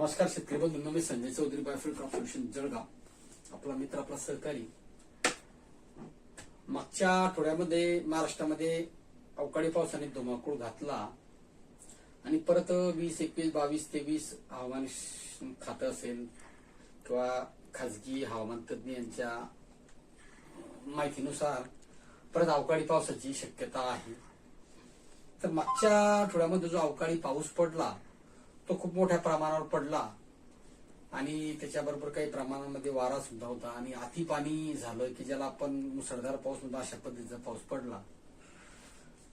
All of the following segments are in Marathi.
नमस्कार शेतकरी बंधूंनो मी Sanjay Chaudhari Biofil crop solution Jalgaon. आपला मित्र आपला सहकारी. मागच्या आठवड्यामध्ये महाराष्ट्रामध्ये अवकाळी पावसाने धुमाकूळ घातला आणि परत वीस एकवीस बावीस तेवीस हवामान खातं असेल किंवा खाजगी हवामान तज्ज्ञ यांच्या माहितीनुसार परत अवकाळी पावसाची शक्यता आहे. तर मागच्या आठवड्यामध्ये जो अवकाळी पाऊस पडला तो खूप मोठ्या प्रमाणावर पडला. आणि त्याच्याबरोबर काही प्रमाणामध्ये वारा सुद्धा होता. आणि अति पाणी झालं की ज्याला आपण मुसळधार पाऊस म्हणतो अशा पद्धतीचा पाऊस पडला.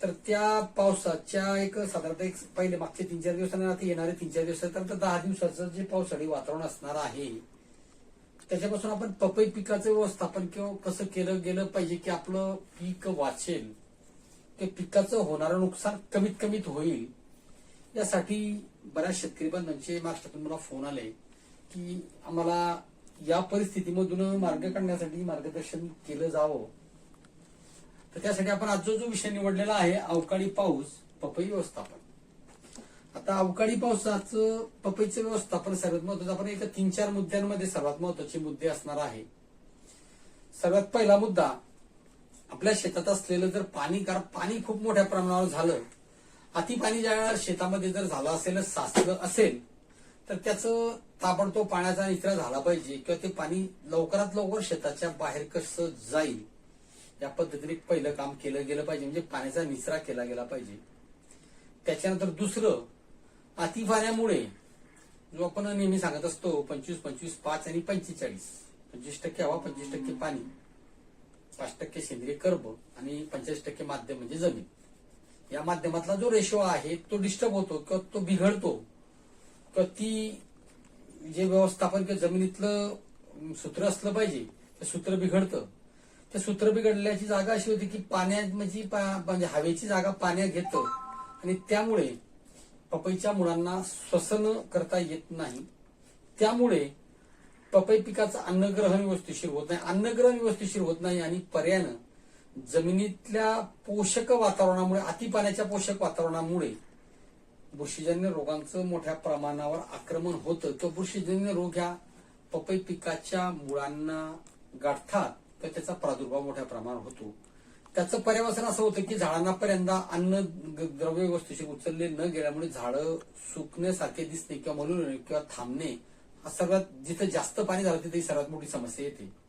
तर त्या पावसाच्या एक साधारणतः एक पहिले मागचे तीन चार दिवसांना आता येणारे तीन चार दिवस तर दहा दिवसाचं जे पावसाळी वातावरण असणार आहे त्याच्यापासून आपण पपई पिकाचं व्यवस्थापन किंवा कसं केलं गेलं पाहिजे की आपलं पीक वाचेल. ते पिकाचं होणारं नुकसान कमीत कमीत होईल. यासाठी बऱ्याच शेतकरी बांधवांचे महाराष्ट्रातून मला फोन आले की आम्हाला या परिस्थितीमधून मार्ग काढण्यासाठी मार्गदर्शन केलं जावं. तर त्यासाठी आपण आज जो जो विषय निवडलेला आहे अवकाळी पाऊस पपई व्यवस्थापन. आता अवकाळी पावसाचं पपईचं व्यवस्थापन सर्वात महत्वाचं आपण एका तीन चार मुद्द्यांमध्ये सर्वात महत्त्वाचे मुद्दे असणार आहे. सर्वात पहिला मुद्दा आपल्या शेतात असलेलं जर पाणी कारण पाणी खूप मोठ्या प्रमाणावर झालं अति पाणी ज्या वेळेला शेतामध्ये जर झालं असेल साचलं असेल तर त्याचं ताबडतोब पाण्याचा निचरा झाला पाहिजे किंवा ते पाणी लवकरात लवकर शेताच्या बाहेर कसं जाईल या पद्धतीने पहिलं काम केलं गेलं पाहिजे. म्हणजे पाण्याचा निचरा केला गेला पाहिजे. त्याच्यानंतर दुसरं अतिवाऱ्यामुळे जो आपण नेहमी सांगत असतो पंचवीस पंचवीस पाच आणि पंचेचाळीस पंचवीस टक्के हवा पंचवीस टक्के पाणी पाच टक्के सेंद्रिय कर्ब आणि पंचेचाळीस टक्के माध्यम म्हणजे जमीन. या माध्यमातला जो रेशो आहे तो डिस्टर्ब होतो किंवा तो बिघडतो. किंवा ती जे व्यवस्थापन किंवा जमिनीतलं सूत्र असलं पाहिजे ते सूत्र बिघडतं. ते सूत्र बिघडल्याची जागा अशी होती की पाण्यात म्हणजे पा- म्हणजे हवेची जागा पाण्यात घेतं. आणि त्यामुळे पपईच्या मुळांना श्वसन करता येत नाही. त्यामुळे पपई पिकाचं अन्नग्रहण व्यवस्थिशीर होत नाही. अन्नग्रहण व्यवस्थिशीर होत नाही आणि पर्यायानं जमिनीतल्या पोषक वातावरणामुळे अतिपाण्याच्या पोषक वातावरणामुळे बुरशीजन्य रोगांचं मोठ्या प्रमाणावर आक्रमण होतं. तो बुरशीजन्य रोग ह्या पपई पिकाच्या मुळांना गाठतात तर त्याचा प्रादुर्भाव मोठ्या प्रमाणावर होतो. त्याचं पर्यावसन असं होतं की झाडांना पर्यंदा अन्न द्रव्य वस्तूशी उचलले न गेल्यामुळे झाडं सुकण्यासारखे दिसणे किंवा मलून किंवा थांबणे हा सर्वात जिथं जास्त पाणी झालं तिथे सर्वात मोठी समस्या येते.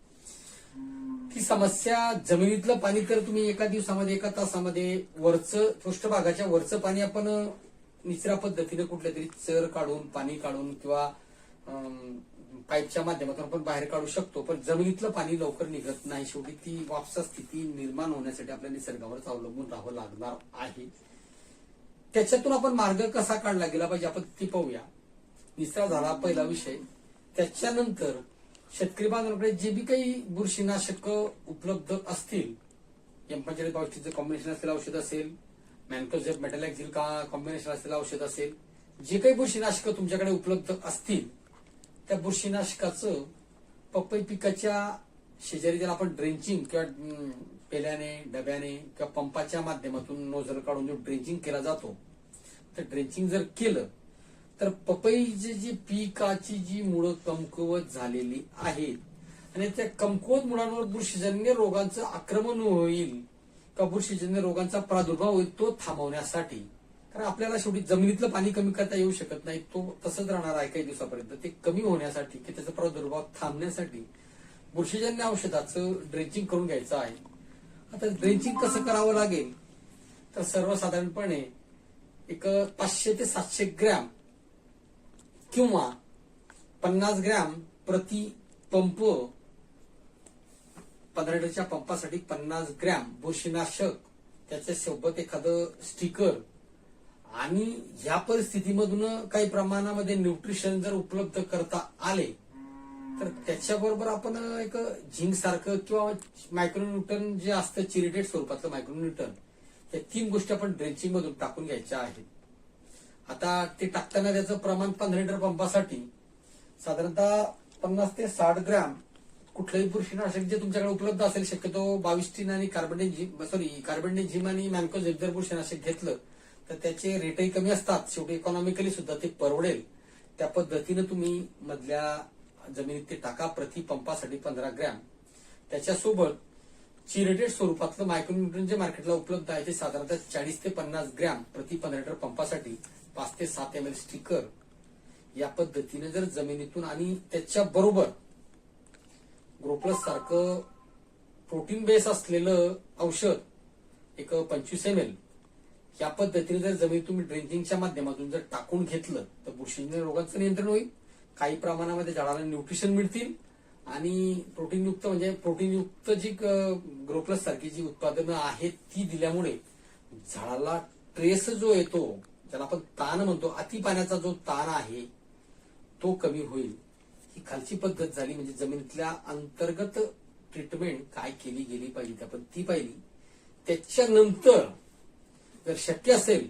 समस्या जमिनीतलं पाणी तर तुम्ही एका दिवसामध्ये एका तासामध्ये वरचं पृष्ठभागाच्या वरचं पाणी आपण निचरा पद्धतीने कुठल्या तरी चर काढून पाणी काढून किंवा पाईपच्या माध्यमातून आपण बाहेर काढू शकतो. पण जमिनीतलं पाणी लवकर निघत नाही. शेवटी ती वापसा स्थिती निर्माण होण्यासाठी आपल्या निसर्गावरच अवलंबून राहावं लागणार आहे. त्याच्यातून आपण मार्ग कसा काढला गेला पाहिजे? आपण ती पाहूया. निसरा झाला पहिला विषय. त्याच्यानंतर शेतकरी बांधवांकडे जे बी काही बुरशीनाशक उपलब्ध असतील एम पंचेचाळीस बावीसचं कॉम्बिनेशन असलेलं औषध असेल मॅनकोझेप मेटॅलॅक्झिल का कॉम्बिनेशन असलेलं औषध असेल जे काही बुरशीनाशकं तुमच्याकडे उपलब्ध असतील त्या बुरशीनाशकाचं पपई पिकाच्या शेजारी ज्याला आपण ड्रेंचिंग किंवा पेल्याने डब्याने किंवा पंपाच्या माध्यमातून नोझल काढून जो ड्रेंचिंग केला जातो तर ड्रेंचिंग जर केलं तर पपईची जी पिकाची जी मुळं कमकुवत झालेली आहेत आणि त्या कमकुवत मुळांवर बुरशीजन्य रोगांचं आक्रमण होईल का बुरशीजन्य रोगांचा प्रादुर्भाव होईल तो थांबवण्यासाठी. कारण आपल्याला शेवटी जमिनीतलं पाणी कमी करता येऊ शकत नाही तो तसंच राहणार आहे काही दिवसापर्यंत. ते कमी होण्यासाठी की त्याचा प्रादुर्भाव थांबण्यासाठी बुरशीजन्य औषधाचं ड्रेंचिंग करून घ्यायचं आहे. आता ड्रेंचिंग कसं करावं लागेल? तर सर्वसाधारणपणे एक पाचशे ते सातशे ग्रॅम किंवा पन्नास ग्रॅम प्रति पंप पंधरा लिटरच्या पंपासाठी पन्नास ग्रॅम बुरशीनाशक त्याच्या सोबत एखादं स्टिकर. आणि ह्या परिस्थितीमधून काही प्रमाणामध्ये न्यूट्रिशन जर उपलब्ध करता आले तर त्याच्याबरोबर आपण एक झिंक सारखं किंवा मायक्रोन्यूटन जे असतं चिरिटेड स्वरूपातलं मायक्रोन्यूटन या तीन गोष्टी आपण ड्रेंचिंग मधून टाकून घ्यायच्या आहेत. आता ते टाकताना त्याचं प्रमाण पंधरा लिटर पंपासाठी साधारणतः पन्नास ते साठ ग्रॅम कुठलंही बुरशीनाशक जे तुमच्याकडे उपलब्ध असेल शक्यतो बावीस टीन आणि कार्बन झिम सॉरी कार्बन झिम आणि मॅन्कोज जर बुरशीनाशक घेतलं तर त्याचे रेटही कमी असतात. शेवटी इकॉनॉमिकली सुद्धा ते परवडेल. त्या पद्धतीनं तुम्ही मधल्या जमिनीत ते टाका प्रति पंपासाठी पंधरा ग्रॅम. त्याच्यासोबत चिरेटेड स्वरूपातलं मायक्रोन्युट्रन जे मार्केटला उपलब्ध आहे ते साधारणतः चाळीस ते पन्नास ग्रॅम प्रति पंधरा लिटर पंपासाठी पाच ते सात एम एल स्टिकर या पद्धतीने जर जमिनीतून आणि त्याच्या बरोबर ग्रोप्लस सारखं प्रोटीन बेस असलेलं औषध एक पंचवीस एम एल या पद्धतीने जर जमीन तुम्ही ड्रिंकिंगच्या माध्यमातून जर टाकून घेतलं तर बुरशीजन्य रोगांचं नियंत्रण होईल. काही प्रमाणामध्ये झाडाला न्यूट्रिशन मिळतील आणि प्रोटीनयुक्त म्हणजे प्रोटीनयुक्त जी ग्रोप्लस सारखी जी उत्पादनं आहेत ती दिल्यामुळे झाडाला ट्रेस जो येतो ज्याला आपण ताण म्हणतो. अति पाण्याचा जो ताण आहे तो कमी होईल. ही खालची पद्धत झाली म्हणजे जमिनीतल्या अंतर्गत ट्रीटमेंट काय केली गेली पाहिजे आपण ती पाहिली. त्याच्यानंतर जर शक्य असेल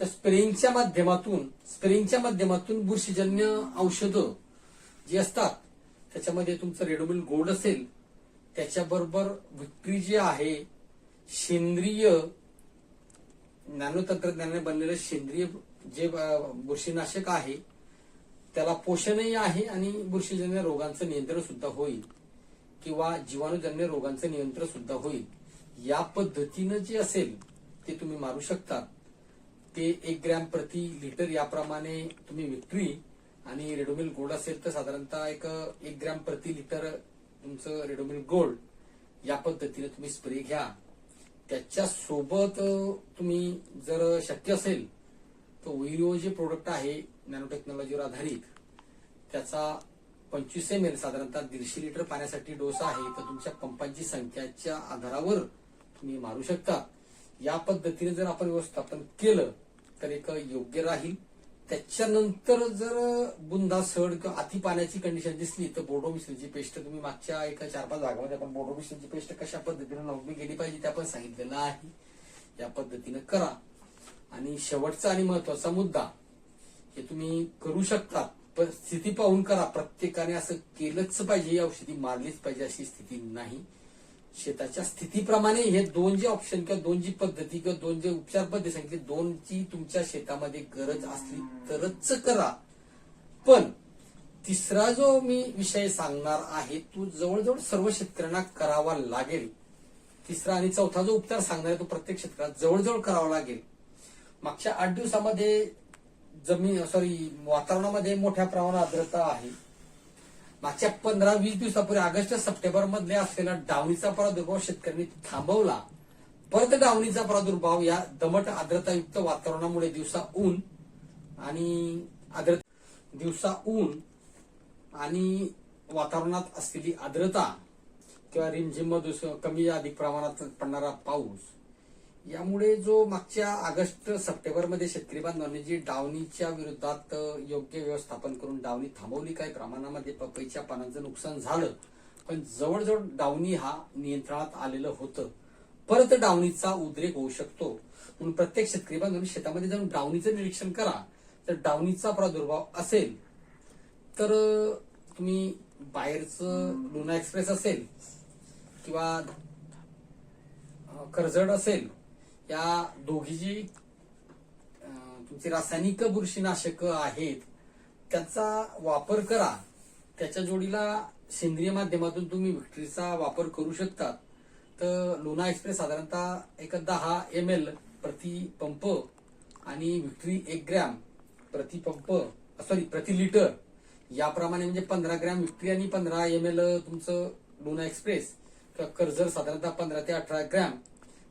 तर स्प्रेइंगच्या माध्यमातून स्प्रेइंगच्या माध्यमातून बुरशीजन्य औषधं जी असतात त्याच्यामध्ये तुमचं रेडोमिल गोल्ड असेल त्याच्याबरोबर विक्री जी आहे सेंद्रिय नॅनो तंत्रज्ञानाने बनलेलं सेंद्रिय जे बुरशीनाशक आहे त्याला पोषणही आहे आणि बुरशीजन्य रोगांचं नियंत्रण सुद्धा होईल किंवा जीवाणूजन्य रोगांचं नियंत्रण सुद्धा होईल. या पद्धतीनं जे असेल ते तुम्ही मारू शकता. ते एक ग्रॅम प्रति लिटर याप्रमाणे तुम्ही विक्री आणि रेडोमिल गोल्ड असेल तर साधारणतः एक एक ग्रॅम प्रति लिटर तुमचं रेडोमिल गोल्ड या पद्धतीने तुम्ही स्प्रे घ्या. त्याच्या सोबत तुम्ही जर शक्य असेल तर ओईओ जे प्रोडक्ट आहे नॅनो टेक्नॉलॉजीवर आधारित त्याचा पंचवीस एम एल साधारणतः दीडशे लिटर पाण्यासाठी डोस आहे तर तुमच्या पंपांची संख्याच्या आधारावर तुम्ही मारू शकता. या पद्धतीने जर आपण व्यवस्थापन केलं तर एक योग्य राहील. त्याच्यानंतर जर बुंदा सड किंवा अति पाण्याची कंडिशन दिसली तर बोर्डो मिश्रीची पेस्ट तुम्ही मागच्या एका चार पाच भागामध्ये आपण बोर्डो मिश्रीची पेस्ट कशा पद्धतीने लावली गेली पाहिजे ते आपण सांगितलेलं आहे. या पद्धतीनं करा. आणि शेवटचा आणि महत्त्वाचा मुद्दा हे तुम्ही करू शकता पण स्थिती पाहून करा. प्रत्येकाने असं केलंच पाहिजे ही औषधी मारलीच पाहिजे अशी स्थिती नाही. शेताच्या स्थितीप्रमाणे हे दोन जे ऑप्शन किंवा दोन जी पद्धती किंवा दोन जे उपचार पद्धती सांगितली दोनची तुमच्या शेतामध्ये गरज असली तरच करा. पण तिसरा जो मी विषय सांगणार आहे तो जवळजवळ सर्व शेतकऱ्यांना करावा लागेल. तिसरा आणि चौथा जो उपचार सांगणार आहे तो प्रत्येक शेतकऱ्याला जवळजवळ करावा लागेल. मागच्या आठ दिवसामध्ये जमीन सॉरी वातावरणामध्ये मोठ्या प्रमाणात आर्द्रता आहे. मागच्या पंधरा वीस दिवसापूर्वी ऑगस्ट सप्टेंबर मधले असलेला डावणीचा प्रादुर्भाव शेतकऱ्यांनी थांबवला. परत डावणीचा प्रादुर्भाव या दमट आर्द्रतायुक्त वातावरणामुळे दिवसा ऊन आणि आर्द्रता दिवसा ऊन आणि वातावरणात असलेली आर्द्रता किंवा रिमझिम कमी अधिक प्रमाणात पडणारा पाऊस यामुळे जो मागच्या ऑगस्ट सप्टेंबरमध्ये शेतकरी बांधवांनी जी डावणीच्या विरोधात योग्य व्यवस्थापन करून डावणी थांबवली काही प्रमाणामध्ये पपईच्या पानांचं नुकसान झालं पण जवळजवळ डावणी हा नियंत्रणात आलेलं होतं. परत डावणीचा उद्रेक होऊ शकतो. म्हणून प्रत्येक शेतकरी बांधवांनी शेतामध्ये जाऊन डावणीचं निरीक्षण करा. तर डावणीचा प्रादुर्भाव असेल तर तुम्ही बाहेरचं लुना एक्सप्रेस असेल किंवा कर्जड असेल या दोघी जी तुमची रासायनिक बुरशीनाशक आहेत त्याचा वापर करा. त्याच्या जोडीला सेंद्रिय माध्यमातून तुम्ही विक्ट्रीचा वापर करू शकता तर लोणा एक्सप्रेस साधारणतः एक दहा एम एल प्रति पंप आणि विक्ट्री एक ग्रॅम प्रति पंप सॉरी प्रति लिटर. याप्रमाणे म्हणजे पंधरा ग्रॅम विक्ट्री आणि पंधरा एम एल तुमचं लोणा एक्सप्रेस. किंवा कर्जर साधारणतः पंधरा ते अठरा ग्रॅम.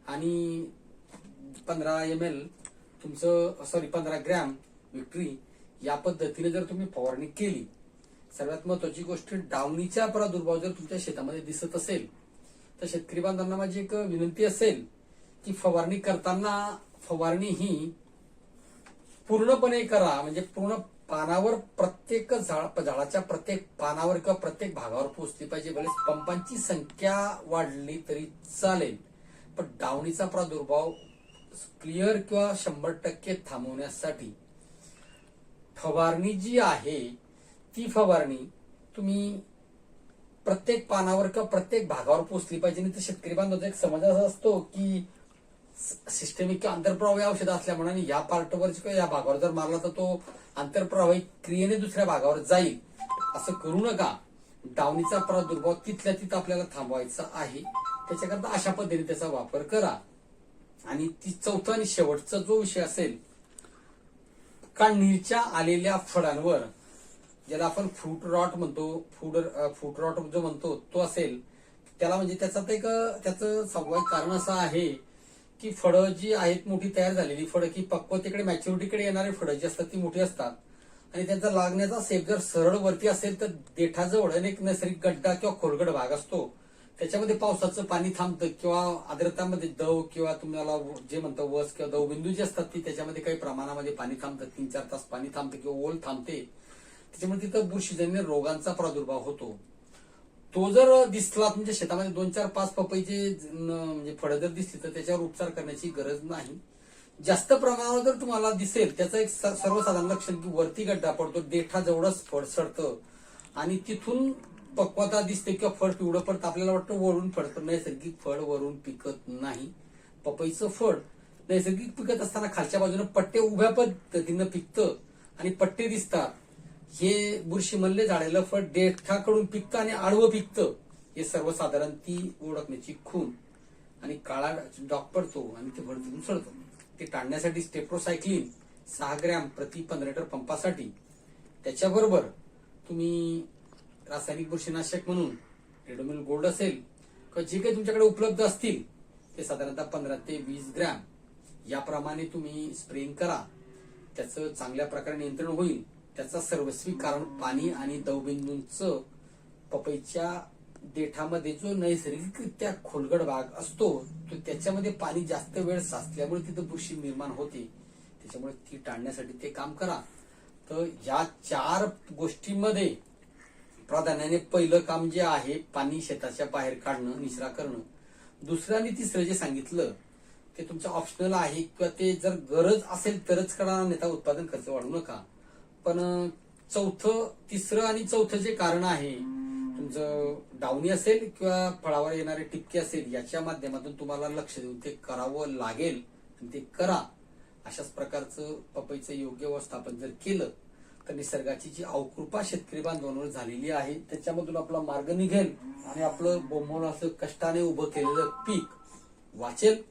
आणि पंधरा एम एल तुमचं सॉरी पंधरा ग्रॅम विक्ट्री या पद्धतीने जर तुम्ही फवारणी केली सर्वात महत्वाची गोष्ट डावणीचा प्रादुर्भाव जर तुमच्या शेतामध्ये दिसत असेल तर शेतकरी बांधवांना माझी एक विनंती असेल की फवारणी करताना फवारणी ही पूर्णपणे करा म्हणजे पूर्ण पानावर प्रत्येक झाड झाडाच्या प्रत्येक पानावर किंवा प्रत्येक भागावर पोहोचली पाहिजे भले पंपांची संख्या वाढली तरी चालेल. पण डावणीचा प्रादुर्भाव क्लिअर किंवा शंभर टक्के थांबवण्यासाठी फवारणी जी आहे ती फवारणी तुम्ही प्रत्येक पानावर किंवा प्रत्येक भागावर पोचली पाहिजे. नाही तर शेतकरी बांधवाचा एक समज असा असतो की सिस्टमिक किंवा आंतरप्रवाही औषध असल्यामुळे या पार्टवर किंवा या भागावर जर मारला तर तो आंतरप्रवाही क्रियेने दुसऱ्या भागावर जाईल. असं करू नका. डावणीचा प्रादुर्भाव तिथल्या तिथं आपल्याला थांबवायचा आहे. त्याच्याकरता अशा पद्धतीने त्याचा वापर करा. आणि ती चौथा आणि शेवटचा जो विषय असेल काढणीच्या आलेल्या फळांवर ज्याला आपण फ्रूट रॉट म्हणतो फूड फ्रूट रॉट जो म्हणतो तो असेल त्याला म्हणजे त्याचा एक त्याचं सगळं कारण असं आहे की फळं जी आहेत मोठी तयार झालेली फळं की पक्वतेकडे मॅच्युरिटीकडे येणारी फळं जी असतात ती मोठी असतात. आणि त्यांचा लागण्याचा सेप जर सरळ वरती असेल तर देठाजवळ एक नैसर्गिक गड्डा किंवा खोलगड भाग असतो. त्याच्यामध्ये पावसाचं पाणी थांबतं किंवा आर्द्रतामध्ये दव किंवा तुम्हाला जे म्हणतो वस किंवा दवबिंदू जे असतात ती त्याच्यामध्ये काही प्रमाणामध्ये पाणी थांबतं. तीन चार तास पाणी थांबतं किंवा ओल थांबते. त्याच्यामुळे तिथं बुरशीजन्य रोगांचा प्रादुर्भाव होतो. तो जर दिसला तुमच्या शेतामध्ये दोन चार पाच पपईचे म्हणजे फळं जर दिसली तर त्याच्यावर उपचार करण्याची गरज नाही. जास्त प्रमाणावर जर तुम्हाला दिसेल त्याचं एक स- सर्वसाधारण लक्षण की वरती गड्डा पडतो देठा जवळच फळ सडतं. आणि तिथून पक्वता दिसते किंवा फळ पिवळं पडतं. आपल्याला वाटतं वरून फळ पण नैसर्गिक फळ वरून पिकत नाही. पपईचं फळ नैसर्गिक पिकत असताना खालच्या बाजूने पट्टे उभ्या पद्धतीनं पिकतं आणि पट्टे दिसतात. हे बुरशी मल्ले झालेलं फळ देठाकडून पिकतं आणि आडवं पिकतं. हे सर्वसाधारण ती ओळखण्याची खून. आणि काळा डॉग पडतो आणि ते फळ तिथून ते टाळण्यासाठी स्टेप्रोसायक्लिन सहा ग्रॅम प्रति पंधरा लिटर पंपासाठी. त्याच्याबरोबर तुम्ही रासायनिक बुरशीनाशक म्हणून रेडोमिल गोल्ड असेल किंवा जे काही तुमच्याकडे उपलब्ध असतील ते साधारणतः पंधरा ते वीस ग्रॅम. याप्रमाणे तुम्ही स्प्रेइंग करा. त्याचं चांगल्या प्रकारे नियंत्रण होईल. त्याचा सर्वस्वी कारण पाणी आणि दवबिंदूंचं पपईच्या देठामध्ये जो नैसर्गिकरित्या खोलगड भाग असतो तो त्याच्यामध्ये पाणी जास्त वेळ साचल्यामुळे तिथं बुरशी निर्माण होते. त्याच्यामुळे ती टाळण्यासाठी ते काम करा. तर या चार गोष्टींमध्ये प्राधान्याने पहिलं काम जे आहे पाणी शेताच्या बाहेर काढणं निचरा करणं. दुसरं आणि तिसरं जे सांगितलं ते तुमचं ऑप्शनल आहे किंवा ते जर गरज असेल तरच करा नेता उत्पादन खर्च वाढवू नका. पण चौथं तिसरं आणि चौथं जे कारण आहे तुमचं डावणी असेल किंवा फळावर येणारे टिपके असेल याच्या माध्यमातून तुम्हाला लक्ष देऊन ते करावं लागेल आणि ते करा. अशाच प्रकारचं पपईचं योग्य व्यवस्थापन जर केलं तर निसर्गाची जी अवकृपा शेतकरी बांधवांवर झालेली आहे त्याच्यामधून आपला मार्ग निघेल आणि आपलं बोंबवून असं कष्टाने उभं केलेलं पीक वाचेल.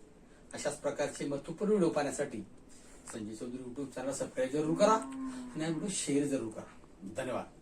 अशाच प्रकारचे महत्त्वपूर्ण व्हिडिओ पाहण्यासाठी Sanjay Chaudhari YouTube channel subscribe जरूर करा आणि हा व्हिडिओ शेअर जरूर करा. धन्यवाद.